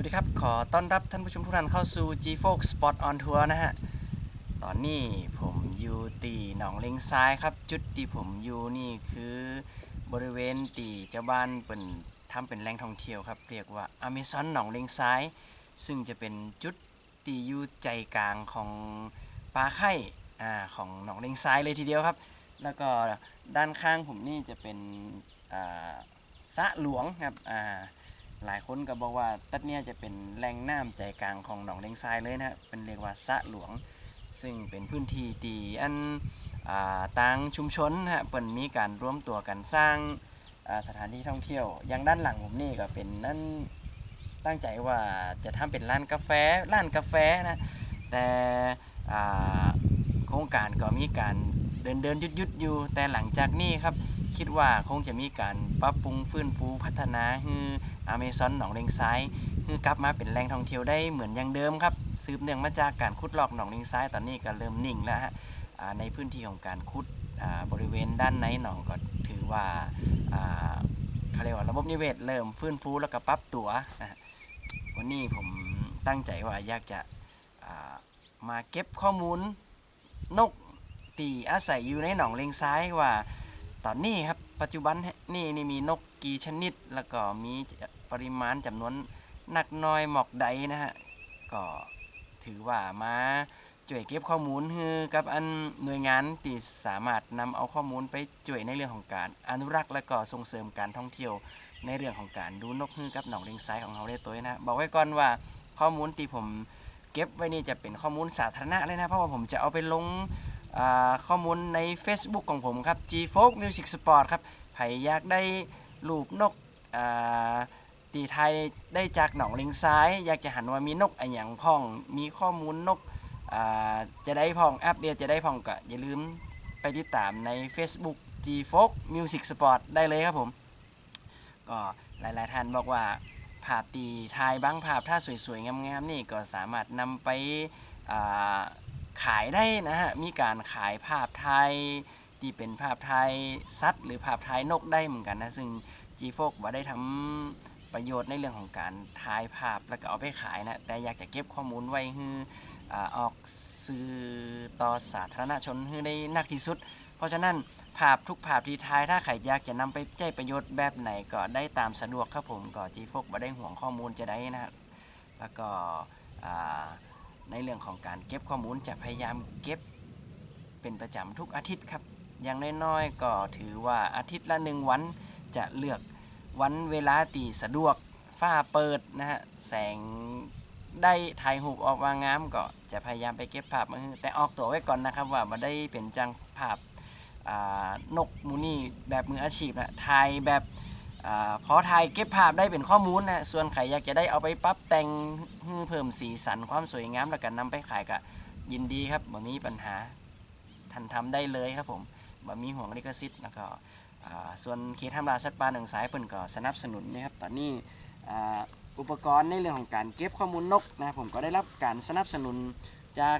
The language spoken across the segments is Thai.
วัสดีครับ ขอต้อนรับท่านผู้ชมทุกท่านเข้าสู่ G f o x Spot on Tour นะฮะ ตอนนี้ผมอยู่ตีหนองเลงซ้ายครับ จุดที่ผมอยู่นี่คือบริเวณตีเจ้าบ้านเป็นทำเป็นแหล่งท่องเที่ยวครับ เรียกว่า Amazon หนองเลงซ้าย ซึ่งจะเป็นจุดตีอยู่ใจกลางของป่าไข่อ่าของหนองเลงซ้ายเลยทีเดียวครับ แล้วก็ด้านข้างผมนี่จะเป็นอ่าสะหลวงครับอ่า หลายคนก็บอกว่าตัดเนี่ยจะเป็นแหล่งน้ำใจกลางของหนองเลงทรายเลยนะฮะเป็นเรียกว่าสะหลวง ซึ่งเป็นพื้นที่ตีอันอต่างชุมชนฮะเปิ่นมีการร่วมตัวกันสร้างสถานที่ท่องเที่ยว อย่างด้านหลังผมนี่ก็เป็นนั่นตั้งใจว่าจะทำเป็นร้านกาแฟร้านกาแฟนะแต่โครงการก็มีการเดินเดินยุดยุดอยู่แต่หลังจากนี้ครับ คิดว่าคงจะมีการปรับปรุงฟื้นฟูพัฒนาให้อเมซอนหนองเลงซ้ายคือกลับมาเป็นแหล่งท่องเที่ยวได้เหมือนอย่างเดิมครับสืบเนื่องมาจากการขุดลอกหนองเลงซ้ายตอนนี้ก็เริ่มนิ่งแล้วฮะในพื้นที่ของการขุดบริเวณด้านในหนองก็ถือว่าอ่าเขาเรียกว่าระบบนิเวศเริ่มฟื้นฟูแล้วก็ปรับตัวนะวันนี้ผมตั้งใจว่าอยากจะมาเก็บข้อมูลนกตีอาศัยอยู่ในหนองเลงซ้ายว่า ตอนนี้ครับปัจจุบันนี่นี่มีนกกี่ชนิด แล้วก็มีปริมาณจำนวนนักน้อยหมอกใดนะฮะก็ถือว่ามาช่วยเก็บข้อมูลคือกับอันหน่วยงานที่สามารถนำเอาข้อมูลไปช่วยในเรื่องของการอนุรักษ์และก็ส่งเสริมการท่องเที่ยวในเรื่องของการดูนกฮือกับหนองเลงซ้ายของเราได้ตัวนะ บอกไว้ก่อนว่าข้อมูลที่ผมเก็บไว้นี่จะเป็นข้อมูลสาธารณะเลยนะ เพราะว่าผมจะเอาไปลง ข้อมูลใน Facebook ของผมครับ G Folk Music Sport ครับใครอยากได้รูปนกตีไทยได้จากหนองเลงซ้าย อยากจะหันว่ามีนกอะไรอย่างพ่อง มีข้อมูลนกจะได้พ่องอัปเดตจะได้พ่องก็อย่าลืมไปติดตามใน Facebook G Folk Music Sport ได้เลยครับผม ก็หลายๆท่านบอกว่าภาพตีถ่ายบางภาพถ้าสวยๆ งามๆนี่ก็สามารถนำไปอ่า ขายได้นะฮะ มีการขายภาพไทยที่เป็นภาพไทยสัตว์หรือภาพไทยนกได้เหมือนกันนะ ซึ่ง g f o k ว่าได้ทำประโยชน์ในเรื่องของการถ่ายภาพแล้วก็เอาไปขายนะ แต่อยากจะเก็บข้อมูลไว้ให้อ่าออกสื่อต่อสาธารณชนให้ได้นักที่สุด เพราะฉะนั้นภาพทุกภาพที่ถ่ายถ้าใครอยากจะนำไปใช้ประโยชน์แบบไหนก็ได้ตามสะดวกครับผมก็ g f o k ว่าได้ห่วงข้อมูลจะได้นะฮะแล้วก็อ่า ในเรื่องของการเก็บข้อมูลจะพยายามเก็บเป็นประจำทุกอาทิตย์ครับ อย่างน้อยๆก็ถือว่าอาทิตย์ละหนึ่งวันจะเลือกวันเวลาตีสะดวกฝ้าเปิดนะฮะแสงได้ถ่ายรูปออกมางามก็จะพยายามไปเก็บภาพมาแต่ออกตัวไว้ก่อนนะครับว่ามาได้เป็นจังภาพนกมูนี่แบบมืออาชีพนะถ่ายแบบ อาพอถ่ายเก็บภาพได้เป็นข้อมูลนะส่วนใครอยากจะได้เอาไปปรับแต่งเพิ่มสีสันความสวยงามแล้วกันนำไปขายก็ยินดีครับบ่มีปัญหาทันทำได้เลยครับผมบ่มีห่วงลิขสิทธิ์แล้วก็ส่วนเขตทำลาสัตว์ป่าหนึ่งสายเปิ่นก็สนับสนุนนะครับตอนนี้อุปกรณ์ในเรื่องของการเก็บข้อมูลนกนะผมก็ได้รับการสนับสนุนจาก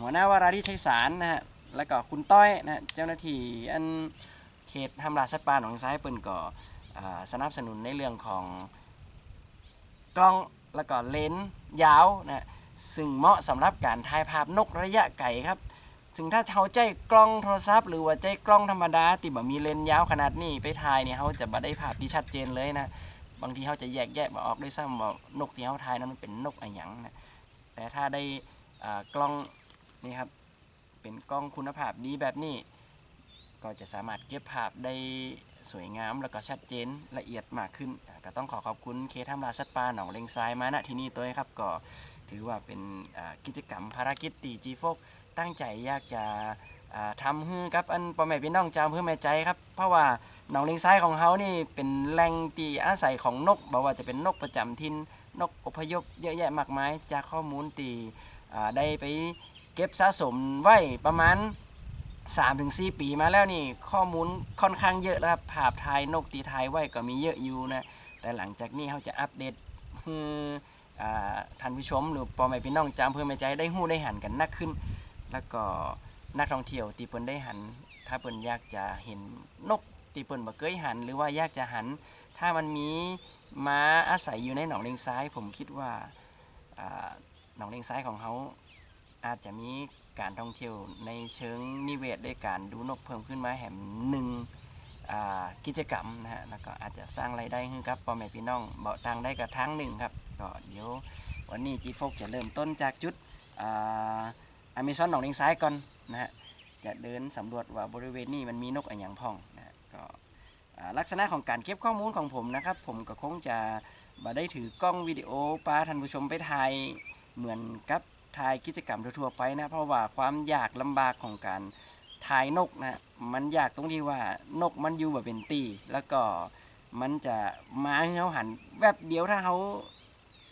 หัวหน้าวาราธิชัยสารนะฮะแล้วก็คุณต้อยนะเจ้าหน้าที่อันเขตทำลาสัตว์ป่าหนองสายเปิ่นก็อ่า สนับสนุนในเรื่องของกล้องแล้วก็เลนส์ยาวนะซึ่งเหมาะสำหรับการถ่ายภาพนกระยะไกลครับ ถึงถ้าเขาใจกล้องโทรศัพท์ หรือว่าใจกล้องธรรมดาที่แบบมีเลนส์ยาวขนาดนี้ไปถ่ายเนี่ยเขาจะบ่ได้ภาพที่ชัดเจนเลยนะ บางทีเขาจะแยกแยะมาออกด้วยซ้ำว่านกที่เขาถ่ายนั้นมันเป็นนกอะไรหยังนะ แต่ถ้าได้อ่ากล้องนี่ครับ เป็นกล้องคุณภาพดีแบบนี้ ก็จะสามารถเก็บภาพได้ สวยงาม แล้วก็ชัดเจนละเอียดมากขึ้นอ่าก็ต้องขอขอบคุณเคทำลาสัตว์ป่าหนองเลงทรายมาณที่นี่ตัวครับก็ถือว่าเป็นกิจกรรมภารกิจตีจีโฟกตั้งใจอยากจะอ่าทำให้กับอันพ่อแม่พี่น้องชาวอำเพื่อแม่ใจครับ เพราะว่าหนองเลงทรายของเขานี่เป็นแหล่งที่อาศัยของนกบอกว่าจะเป็นนกประจำถิ่นนกอพยพเยอะแยะมากมายจากข้อมูลตีได้ไปเก็บสะสมไว้ประมาณ 3-4ถึงปีมาแล้วนี่ข้อมูลค่อนข้างเยอะแล้วครับภาพถ่ายนกตีถ่ายไว้ก็มีเยอะอยู่นะแต่หลังจากนี้เขาจะอัปเดตให้อ่าท่านผู้ชมหรือปอแม่พี่น้องจำเพื่อไม่ใจได้หู้ได้หันกันนักขึ้น แล้วก็นักท่องเที่ยวที่เพิ่นได้หัน ถ้าเพิ่นอยากจะเห็นนกที่เพิ่นบ่เคยหัน หรือว่าอยากจะหัน ถ้ามันมีม้าอาศัยอยู่ในหนองเลงซ้าย ผมคิดว่าอ่าหนองเลงซ้ายของเขาอาจจะมี การท่องเที่ยวในเชิงนิเวศด้วยการดูนกเพิ่มขึ้นมาแหมหนึ่งกิจกรรมนะฮะแล้วก็อาจจะสร้างรายได้ให้กับพ่อแม่พี่น้องเบาทางได้กระทั้งหนึ่งครับก็เดี๋ยววันนี้จีโฟกจะเริ่มต้นจากจุดอเมซอนหนองเลงซ้ายก่อนนะฮะจะเดินสำรวจว่าบริเวณนี้มันมีนกอะไรอย่างพ่องนะฮะก็ลักษณะของการเก็บข้อมูลของผมนะครับ ผมก็คงจะบ่ได้ถือกล้องวิดีโอปาท่านผู้ชมไปถ่ายเหมือนกับ ถ่ายกิจกรรมทั่วๆไปนะเพราะว่าความยากลำบากของการถ่ายนกนะมันยากตรงที่ว่านกมันอยู่แบบเป็นตีแล้วก็มันจะมาให้เขาหันแวบเดียวถ้าเขา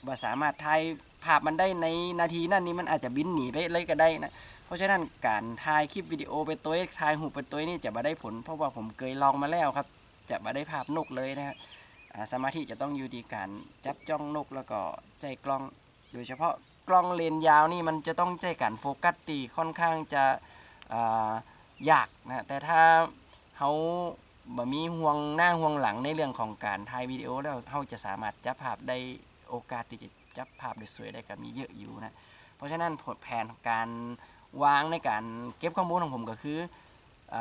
บ่สามารถถ่ายภาพมันได้ในนาทีนั้นนี่มันอาจจะบินหนีไปเลยก็ได้นะเพราะฉะนั้นการถ่ายคลิปวิดีโอไปตัวถ่ายหูปไปตัวนี่จะมาได้ผล เพราะว่าผมเคยลองมาแล้วครับ จะมาได้ภาพนกเลยนะฮะสมาธิจะต้องอยู่ที่การจับจ้องนกแล้วก็ใจกล้องโดยเฉพาะ กล้องเลนยาวนี่มันจะต้องใจการโฟกัสตีค่อนข้างจะยากนะแต่ถ้าเขาบ่มีห่วงหน้าห่วงหลังในเรื่องของการถ่ายวิดีโอแล้วเขาจะสามารถจับภาพได้โอกาสที่จะจับภาพได้สวยได้ก็มีเยอะอยู่นะเพราะฉะนั้นผลแผนของการวางในการเก็บข้อมูลของผมก็คืออ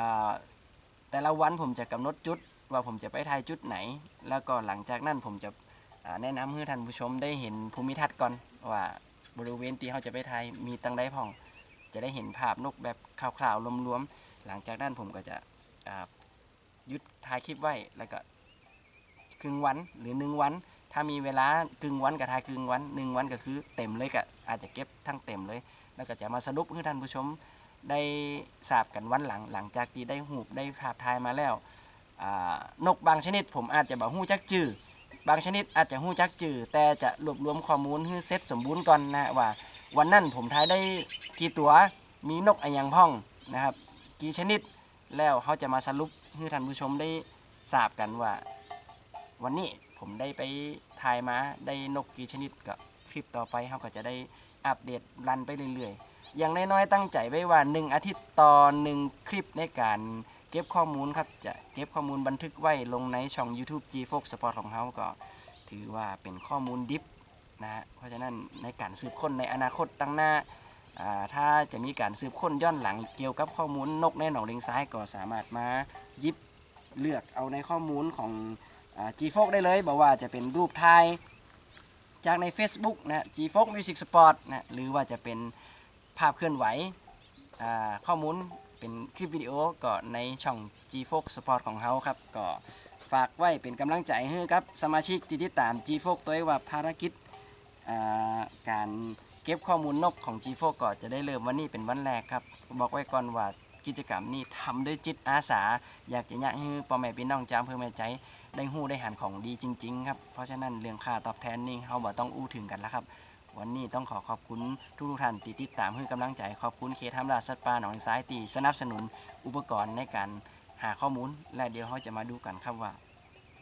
แต่ละวันผมจะกำหนดจุดว่าผมจะไปถ่ายจุดไหน แล้วก็หลังจากนั้นผมจะแนะนำให้ท่านผู้ชมได้เห็นภูมิทัศน์ก่อนว่า บริเวณที่เขาจะไปถ่ายมีตังใดพ่อง จะได้เห็นภาพนกแบบคร่าวๆรวมๆหลังจากนั้นผมก็จะยุดถ่ายคลิปไว้แล้วก็ครึ่งวันหรือหนึ่งวัน ถ้ามีเวลากึ่งวันกับทายกึ่งวันหนึ่งวันก็คือเต็มเลยก็อาจจะเก็บทั้งเต็มเลย แล้วก็จะมาสรุปให้ท่านผู้ชมได้ทราบกันวันหลังหลังจากที่ได้หูปได้ภาพถ่ายมาแล้วนกบางชนิดผมอาจจะบอกหู้จักจื่อ บางชนิดอาจจะหู้จักจื่อแต่จะรวบรวมข้อมูลให้เซตสมบูรณ์ก่อนนะว่า วันนั้นผมถ่ายได้กี่ตัวมีนกอะย่างพ่องนะครับ กี่ชนิดแล้วเขาจะมาสรุปให้ท่านผู้ชมได้ทราบกันว่า วันนี้ผมได้ไปถ่ายมาได้นกกี่ชนิดกับคลิปต่อไปเขาก็จะได้อัปเดตรันไปเรื่อยๆ อย่างน้อยๆตั้งใจไว้ว่า 1 อาทิตย์ต่อหนึ่งคลิปในการ ก็บข้อมูลครับจะเก็บข้อมูลบันทึกไว้ลงในช่อง YouTube G Fox Sport ของเขาก็ถือว่าเป็นข้อมูลดิฟนะฮะเพราะฉะนั้นในการสืบค้นในอนาคตตั้งหน้าถ้าจะมีการสืบค้นย้อนหลังเกี่ยวกับข้อมูลนกในหนองเลงซ้ายก็สามารถมายิบเลือกเอาในข้อมูลของ G f o x ได้เลยบอกว่าจะเป็นรูปถ่ายจากใน Facebook นะ G f o x Music Sport นะหรือว่าจะเป็นภาพเคลื่อนไหวข้อมูล เป็นคลิปวิดีโอก็ในช่อง G f o x Sport ของเขาครับ ก็ฝากไว้เป็นกำลังใจให้ครับสมาชิกที่ติดตาม G f o x ตัวเองว่าภารกิจการเก็บข้อมูลนกของ G f o x ก็จะได้เริ่มวันนี้เป็นวันแรกครับ บอกไว้ก่อนว่ากิจกรรมนี้ทำด้วยจิตอาสา อยากจะอยากให้พ่อแม่พี่น้องจำเพื่อแม่ใจ ได้หู้ได้หันของดีจริง ๆ ครับ เพราะฉะนั้นเรื่องค่าตอบแทนนี่เราบ่ต้องอู้ถึงกันแล้วครับ วันนี้ต้องขอขอบคุณทุกๆท่านที่ติดตามให้กำลังใจขอบคุณเคทามราสัตว์ป่าหนองซ้ายตีสนับสนุนอุปกรณ์ในการหาข้อมูล และเดี๋ยวเขาจะมาดูกันครับว่า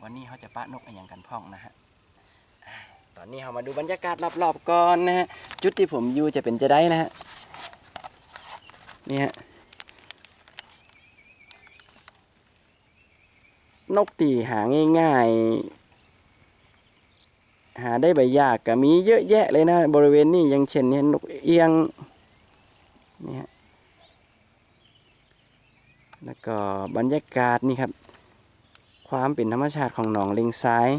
วันนี้เขาจะปะนกอะไรอย่างกันพ่องนะฮะตอนนี้เรามาดูบรรยากาศรอบๆก่อนนะฮะจุดที่ผมอยู่จะเป็นจะได้นะฮะนี่ฮะนกตีหาง่ายๆ หาได้ใบยากก็มีเยอะแยะเลยนะ บริเวณนี้อย่างเช่นเนี่ยนกเอียงนี่ฮะแล้วก็บรรยากาศนี่ครับ ความเป็นธรรมชาติของหนองเลงซ้าย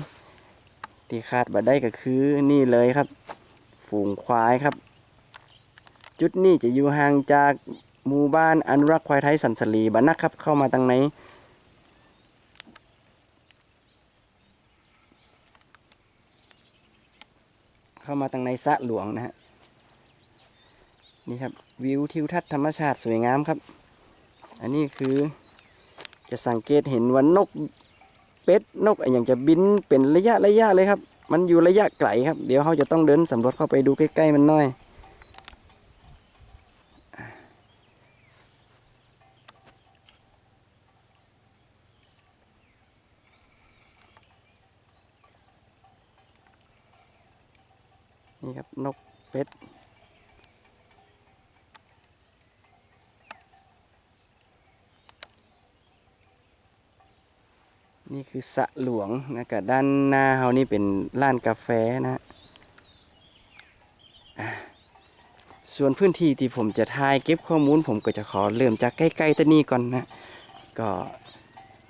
ที่คาดบ่ได้ก็คือนี่เลยครับ ฝูงควายครับ จุดนี้จะอยู่ห่างจากหมู่บ้านอนุรักษ์ควายไทยสันสลีบ้านนักครับ เข้ามาทางไหน เข้ามาทางในสระหลวงนะฮะนี่ครับวิวทิวทัศน์ธรรมชาติสวยงามครับ อันนี้คือจะสังเกตเห็นว่านกเป็ดนกอะไรอย่างจะบินเป็นระยะระยะเลยครับ มันอยู่ระยะไกลครับ เดี๋ยวเขาจะต้องเดินสำรวจเข้าไปดูใกล้ๆมันหน่อย นี่ครับนก เป็ดนี่คือสะหลวงนะกับด้านหน้าเฮานี่เป็นร้านกาแฟนะฮะส่วนพื้นที่ที่ผมจะถ่ายเก็บข้อมูล ผมก็จะขอเริ่มจากใกล้ๆตัวนี้ก่อนนะ ก็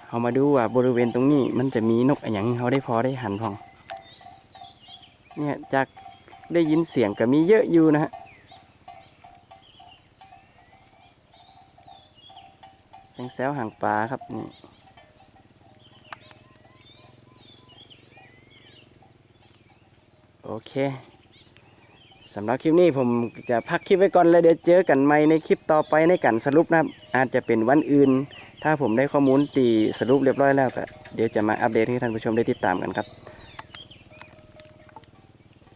เฮามาดูว่าบริเวณตรงนี้มันจะมีนกอะไรอย่างเขาได้พอได้หันพอง เนี่ยจาก ได้ยินเสียงก็มีเยอะอยู่นะฮะแสงแซวหางปลาครับนี่โอเคสำหรับคลิปนี้ผมจะพักคลิปไว้ก่อนแล้วเดี๋ยวเจอกันใหม่ในคลิปต่อไปในการสรุปนะครับ อาจจะเป็นวันอื่น ถ้าผมได้ข้อมูลตีสรุปเรียบร้อยแล้วก็เดี๋ยวจะมาอัปเดตให้ท่านผู้ชมได้ติดตามกันครับ